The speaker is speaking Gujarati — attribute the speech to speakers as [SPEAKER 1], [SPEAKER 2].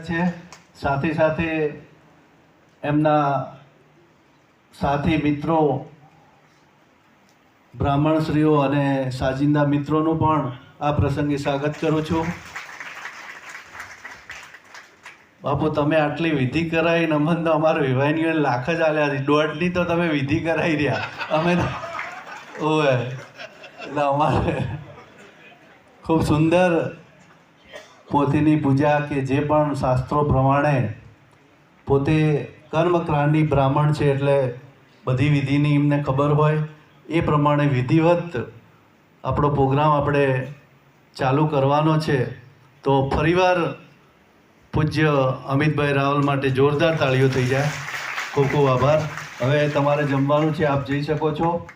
[SPEAKER 1] છે. સાથે સાથે એમના સાથી મિત્રો, બ્રાહ્મણશ્રીઓ અને સાજિંદા મિત્રોનું પણ આ પ્રસંગે સ્વાગત કરું છું. બાપુ, તમે આટલી વિધિ કરાવી નમન તો અમારે વિવાહની લાખ જ આલ્યા છે. દોઢની તો તમે વિધિ કરાવી રહ્યા. અમે ઓય એટલે અમારે ખૂબ સુંદર પોતેની પૂજા કે જે પણ શાસ્ત્રો પ્રમાણે પોતે કર્મકાંડી બ્રાહ્મણ છે એટલે બધી વિધિની એમને ખબર હોય, એ પ્રમાણે વિધિવત આપણો પ્રોગ્રામ આપણે ચાલુ કરવાનો છે. તો ફરીવાર પૂજ્ય અમિતભાઈ રાવલ માટે જોરદાર તાળીઓ થઈ જાય. ખૂબ ખૂબ આભાર. હવે તમારે જમવાનું છે, આપ જઈ શકો છો.